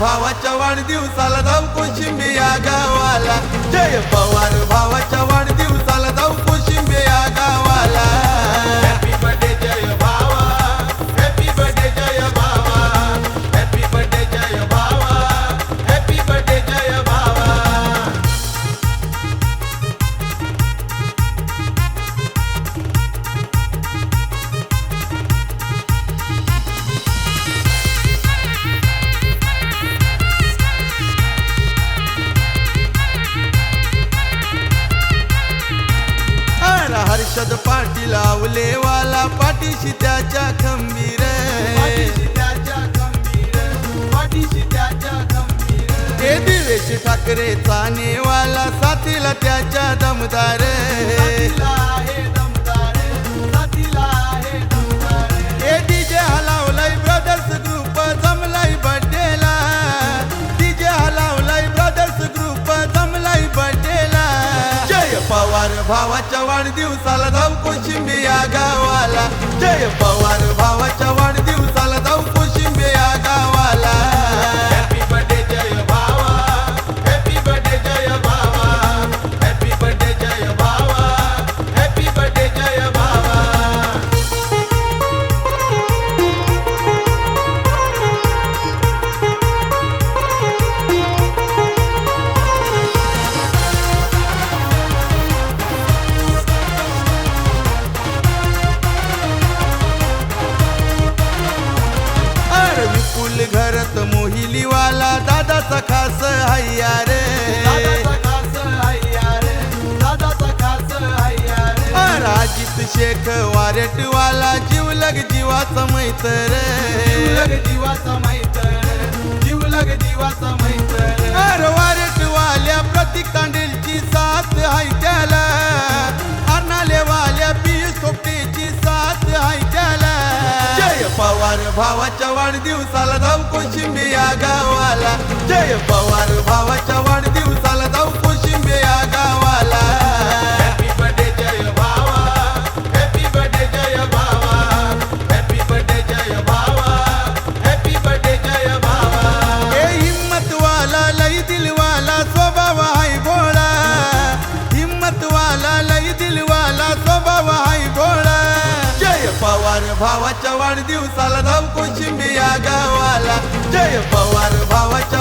भावाच्या वाढदिवसाला धावको शिंबिया गावाला. जय पवा हर्षद पाटील आवलेवाला पाठीशी त्याच्या खंबीर. हे दिवेश ठाकरे चानेवाला साथीला त्याच्या दमदार. भावाच्या वाढदिवसाला जाऊ कोशिंबे या गावाला. जय पवार. दादाचा खास हैया रे. अरे अजित शेख वारेटवाला जीवलग जीवाचा मैत्र. अरे वारेटवाल्या प्रतीक तांडेलची साथ हाय त्याला. भावाच्या वाढदिवसाला जाऊ कोशिंबे या गावाला. जय पवार भावाच्या भावाच्या वाढदिवसाला जाऊ शिंबिया गावाला. जय पवार भावाच्या